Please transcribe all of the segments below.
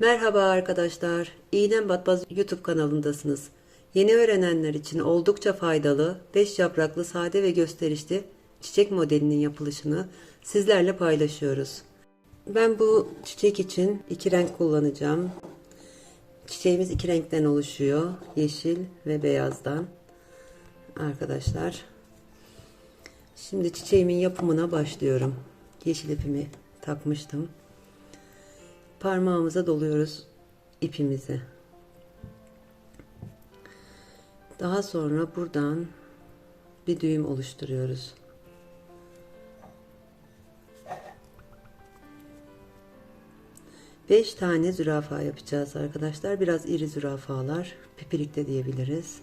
Merhaba arkadaşlar. İğnem Batmaz YouTube kanalındasınız. Yeni öğrenenler için oldukça faydalı, 5 yapraklı sade ve gösterişli çiçek modelinin yapılışını sizlerle paylaşıyoruz. Ben bu çiçek için iki renk kullanacağım. Çiçeğimiz iki renkten oluşuyor. Yeşil ve beyazdan. Arkadaşlar. Şimdi çiçeğimin yapımına başlıyorum. Yeşil ipimi takmıştım. Parmağımıza doluyoruz ipimizi. Daha sonra buradan bir düğüm oluşturuyoruz. Beş tane zürafa yapacağız arkadaşlar. Biraz iri zürafalar. Pipirik de diyebiliriz.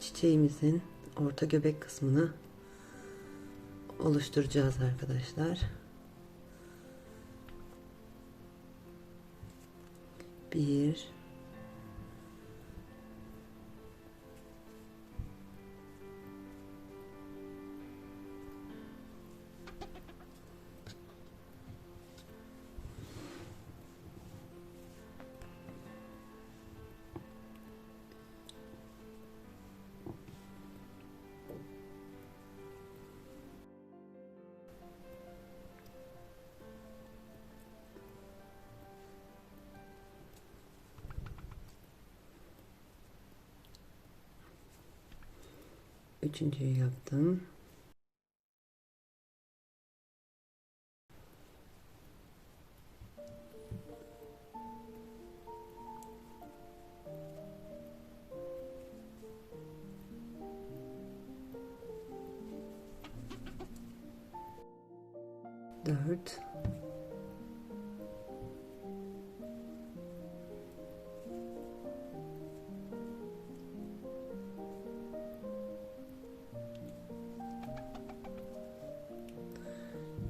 Çiçeğimizin orta göbek kısmını oluşturacağız arkadaşlar. Bir Üçüncüyü yaptım.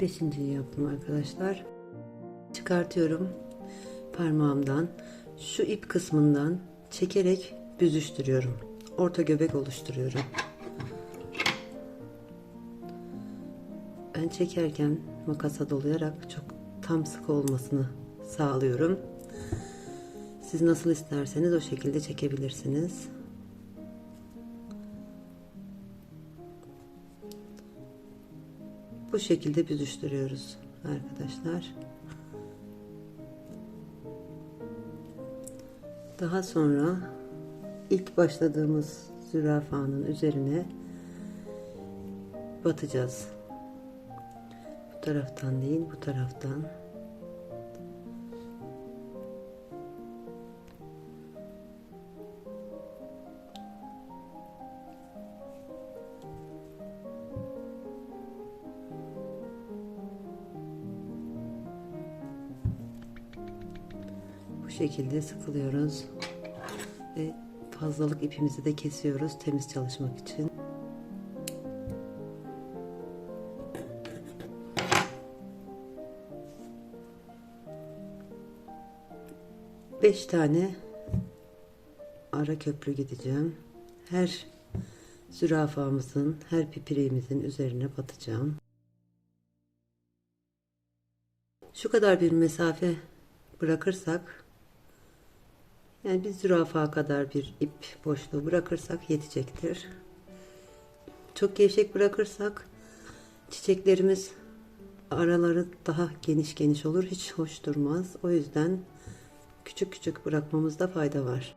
Beşinciyi yaptım arkadaşlar. Çıkartıyorum parmağımdan. Şu ip kısmından çekerek büzüştürüyorum. Orta göbek oluşturuyorum. Ben çekerken makasa dolayarak çok tam sık olmasını sağlıyorum. Siz nasıl isterseniz o şekilde çekebilirsiniz. Bu şekilde büzüştürüyoruz arkadaşlar. Daha sonra ilk başladığımız zürafanın üzerine batacağız. Bu taraftan değil, bu taraftan. Şekilde sıkılıyoruz. Ve fazlalık ipimizi de kesiyoruz temiz çalışmak için. Beş tane ara köprü gideceğim. Her zürafamızın, her pipireğimizin üzerine batacağım. Şu kadar bir mesafe bırakırsak yani bir zürafa kadar bir ip boşluğu bırakırsak yetecektir. Çok gevşek bırakırsak çiçeklerimiz araları daha geniş geniş olur. Hiç hoş durmaz. O yüzden küçük küçük bırakmamızda fayda var.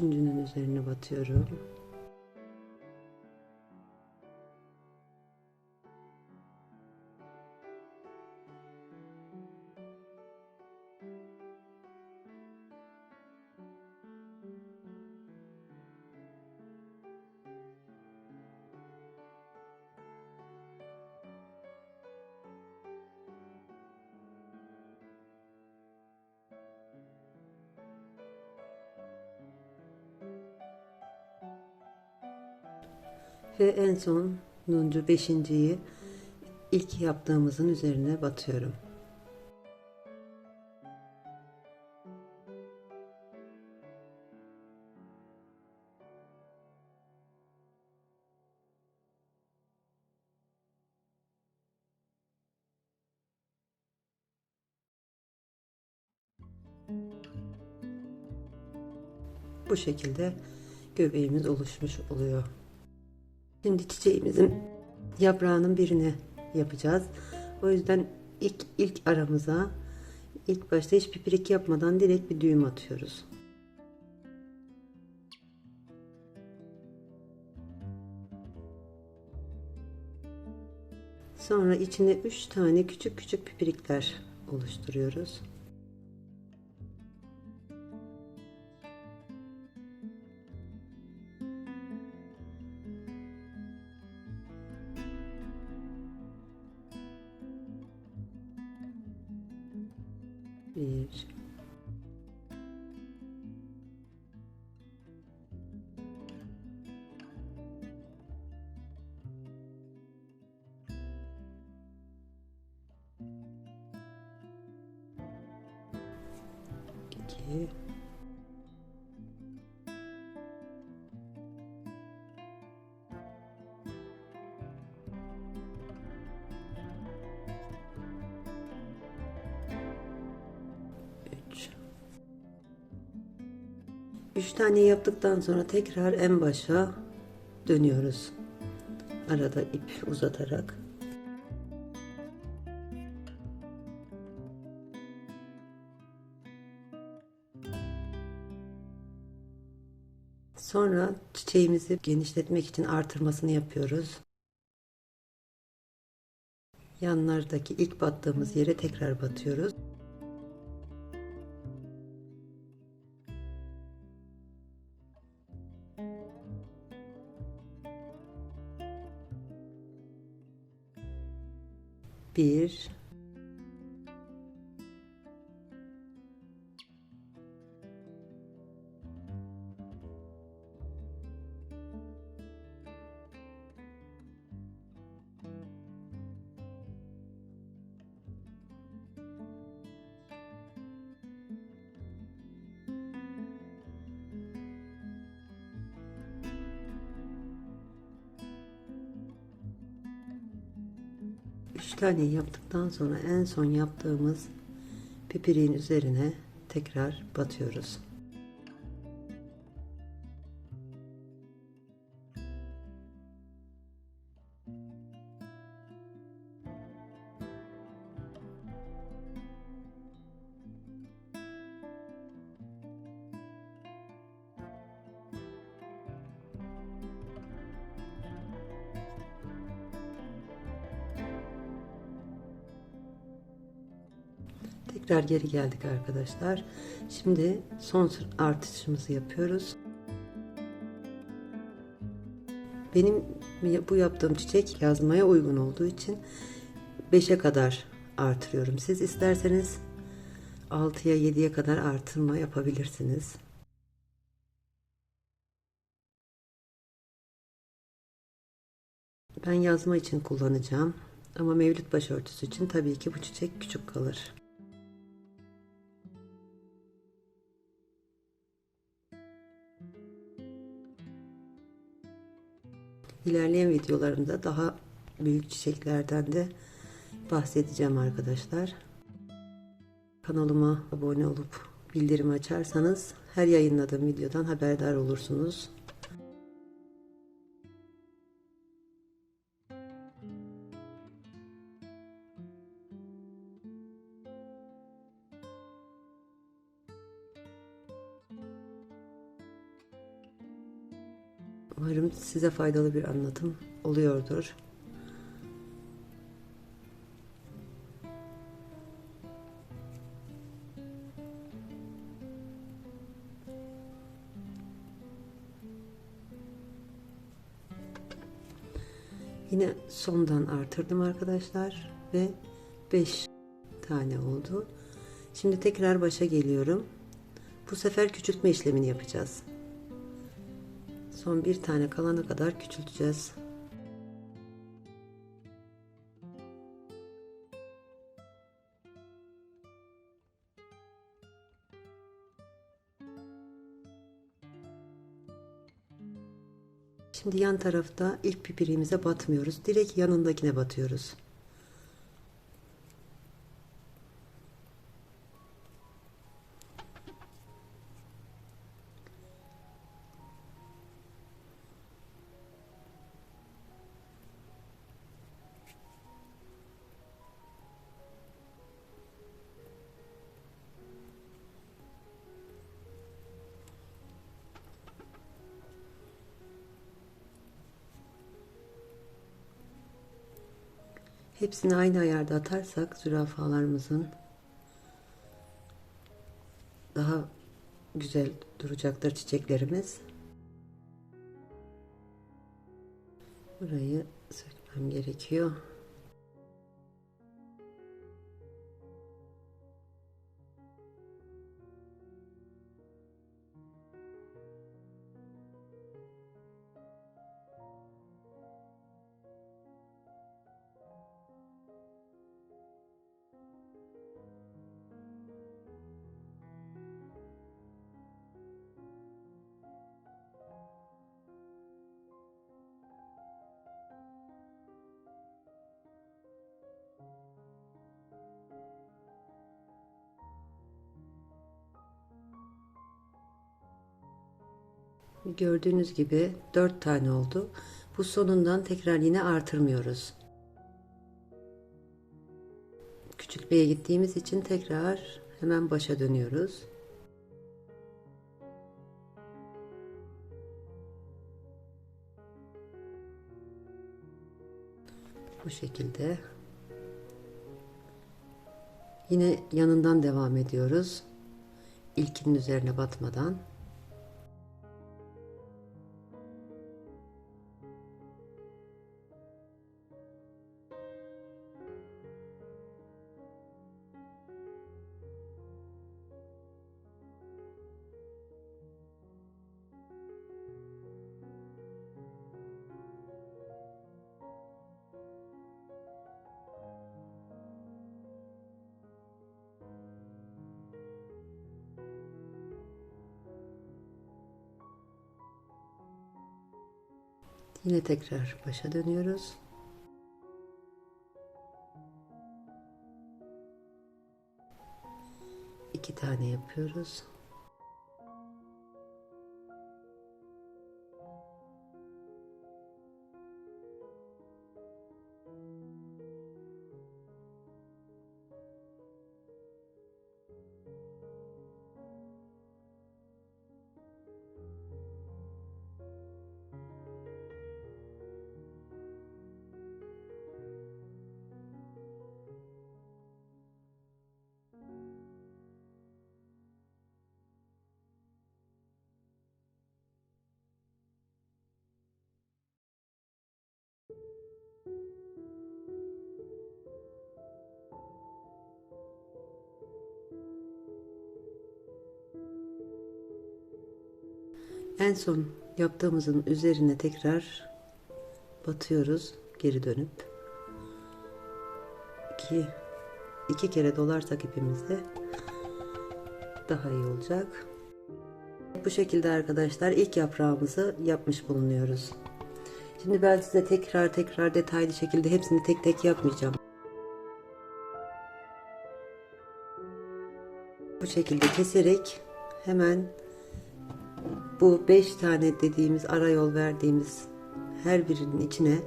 Üçüncünün üzerine batıyorum. Ve en son nuncu beşinciyi ilk yaptığımızın üzerine batıyorum. Bu şekilde göbeğimiz oluşmuş oluyor. Şimdi çiçeğimizin yaprağının birini yapacağız. O yüzden ilk ilk aramıza ilk başta hiç pipirik yapmadan direkt bir düğüm atıyoruz. Sonra içine 3 tane küçük küçük pipirikler oluşturuyoruz. İki. Üç. Üç tane yaptıktan sonra tekrar en başa dönüyoruz. Arada ip uzatarak. Sonra çiçeğimizi genişletmek için artırmasını yapıyoruz. Yanlardaki ilk battığımız yere tekrar batıyoruz. Bir, üç tane yaptıktan sonra en son yaptığımız pipiriğin üzerine tekrar batıyoruz. Tekrar geri geldik arkadaşlar. Şimdi son artışımızı yapıyoruz. Benim bu yaptığım çiçek yazmaya uygun olduğu için 5'e kadar artırıyorum. Siz isterseniz 6'ya 7'ye kadar artırma yapabilirsiniz. Ben yazma için kullanacağım. Ama mevlüt başörtüsü için tabii ki bu çiçek küçük kalır. İlerleyen videolarımda daha büyük çiçeklerden de bahsedeceğim arkadaşlar. Kanalıma abone olup bildirimi açarsanız her yayınladığım videodan haberdar olursunuz. Size faydalı bir anlatım oluyordur. Yine sondan artırdım arkadaşlar ve 5 tane oldu. Şimdi tekrar başa geliyorum. Bu sefer küçültme işlemini yapacağız. Son bir tane kalana kadar küçülteceğiz. Şimdi yan tarafta ilk pipiriğimize batmıyoruz. Direkt yanındakine batıyoruz. Hepsini aynı ayarda atarsak zürafalarımızın daha güzel duracaktır çiçeklerimiz. Burayı sökmem gerekiyor. Gördüğünüz gibi 4 tane oldu. Bu sonundan tekrar yine artırmıyoruz. Küçültmeye gittiğimiz için tekrar hemen başa dönüyoruz. Bu şekilde. Yine yanından devam ediyoruz. İlkinin üzerine batmadan. Yine tekrar başa dönüyoruz. İki tane yapıyoruz. En son yaptığımızın üzerine tekrar batıyoruz geri dönüp iki, iki kere dolarsak ipimizde daha iyi olacak. Bu şekilde arkadaşlar ilk yaprağımızı yapmış bulunuyoruz. Şimdi ben size tekrar tekrar detaylı şekilde hepsini tek tek yapmayacağım. Bu şekilde keserek hemen bu 5 tane dediğimiz ara yol verdiğimiz her birinin içine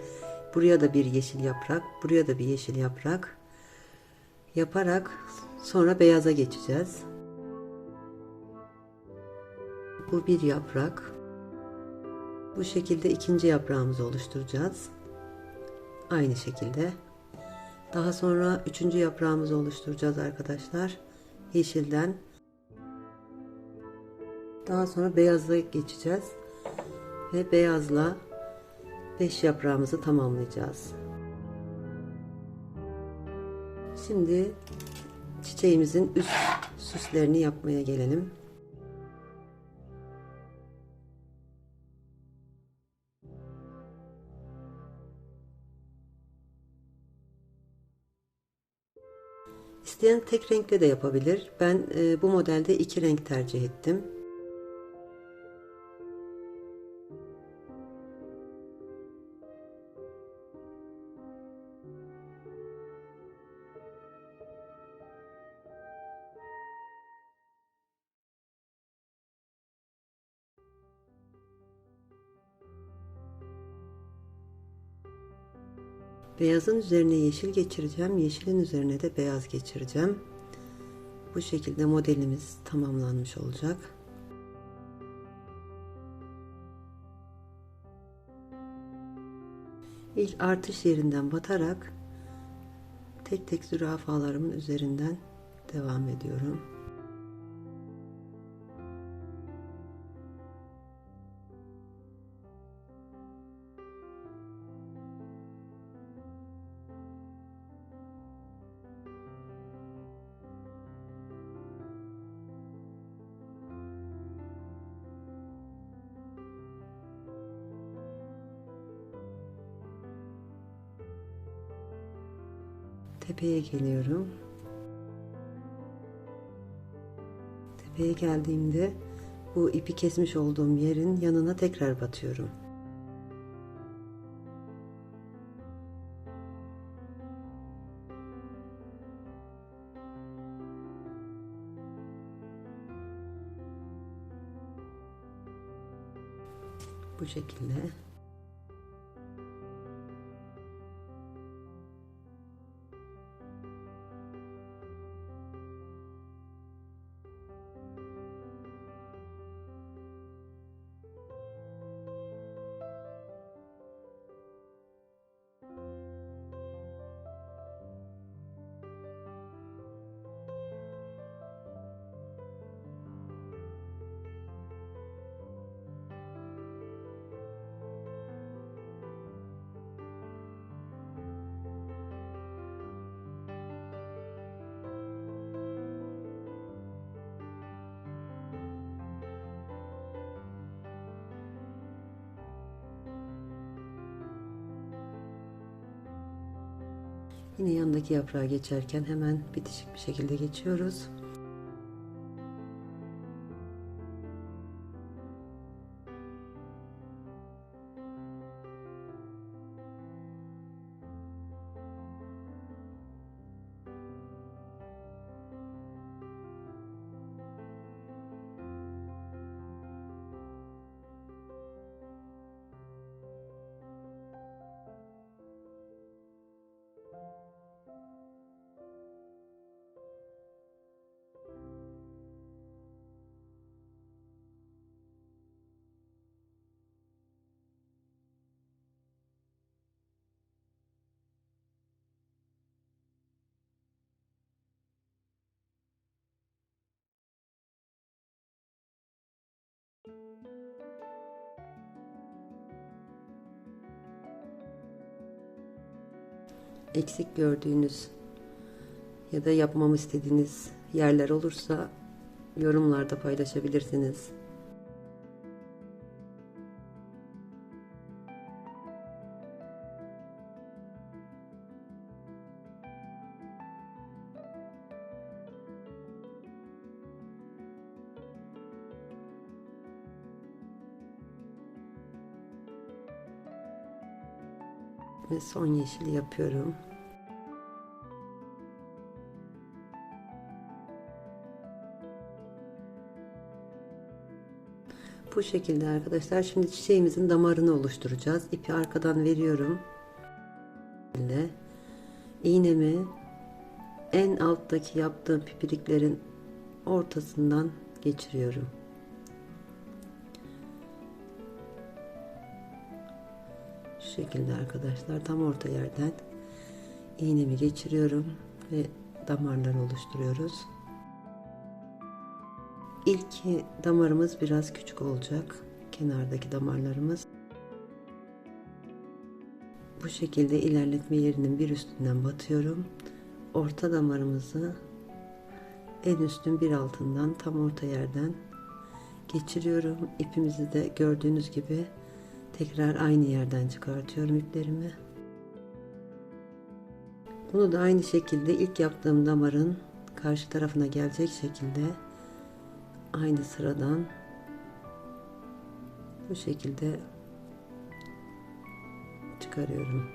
buraya da bir yeşil yaprak, buraya da bir yeşil yaprak yaparak sonra beyaza geçeceğiz. Bu bir yaprak. Bu şekilde ikinci yaprağımızı oluşturacağız. Aynı şekilde. Daha sonra üçüncü yaprağımızı oluşturacağız arkadaşlar. Yeşilden daha sonra beyaza geçeceğiz. Ve beyazla 5 yaprağımızı tamamlayacağız. Şimdi çiçeğimizin üst süslerini yapmaya gelelim. İsteyen tek renkle de yapabilir. Ben e, bu modelde iki renk tercih ettim. Beyazın üzerine yeşil geçireceğim. Yeşilin üzerine de beyaz geçireceğim. Bu şekilde modelimiz tamamlanmış olacak. İlk artış yerinden batarak tek tek zürafalarımın üzerinden devam ediyorum. Tepeye geliyorum. Tepeye geldiğimde bu ipi kesmiş olduğum yerin yanına tekrar batıyorum. Bu şekilde Yine yanındaki yaprağa geçerken hemen bitişik bir şekilde geçiyoruz. Eksik gördüğünüz ya da yapmamı istediğiniz yerler olursa yorumlarda paylaşabilirsiniz. Son yeşili yapıyorum. Bu şekilde arkadaşlar. Şimdi çiçeğimizin damarını oluşturacağız. İpi arkadan veriyorum. Böyle iğnemi en alttaki yaptığım pipiriklerin ortasından geçiriyorum. Şekilde arkadaşlar tam orta yerden iğnemi geçiriyorum ve damarları oluşturuyoruz. İlk damarımız biraz küçük olacak. Kenardaki damarlarımız. Bu şekilde ilerletme yerinin bir üstünden batıyorum. Orta damarımızı en üstün bir altından tam orta yerden geçiriyorum. İpimizi de gördüğünüz gibi tekrar aynı yerden çıkartıyorum iplerimi. Bunu da aynı şekilde ilk yaptığım damarın karşı tarafına gelecek şekilde aynı sıradan bu şekilde çıkarıyorum.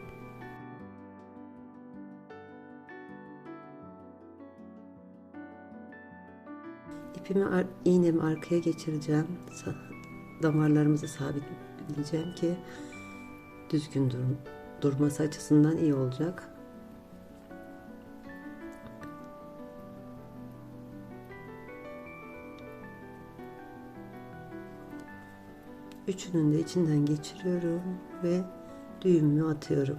İpimi iğnemi arkaya geçireceğim. Damarlarımızı sabitleyeceğim ki düzgün durun durması açısından iyi olacak. Üçünün de içinden geçiriyorum ve düğümümü atıyorum.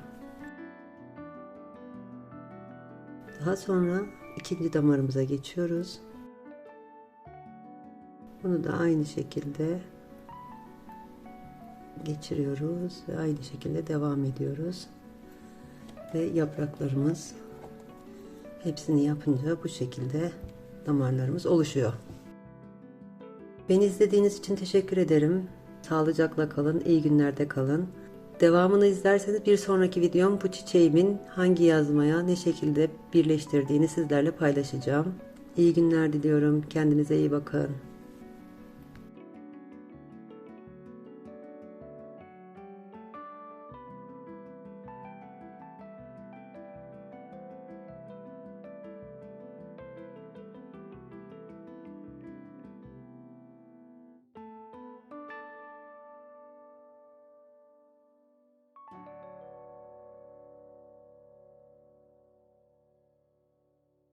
Daha sonra ikinci damarımıza geçiyoruz. Bunu da aynı şekilde geçiriyoruz ve aynı şekilde devam ediyoruz. Ve yapraklarımız hepsini yapınca bu şekilde damarlarımız oluşuyor. Beni izlediğiniz için teşekkür ederim. Sağlıcakla kalın, iyi günlerde kalın. Devamını izlerseniz bir sonraki videom bu çiçeğimin hangi yazmaya ne şekilde birleştirdiğini sizlerle paylaşacağım. İyi günler diliyorum. Kendinize iyi bakın.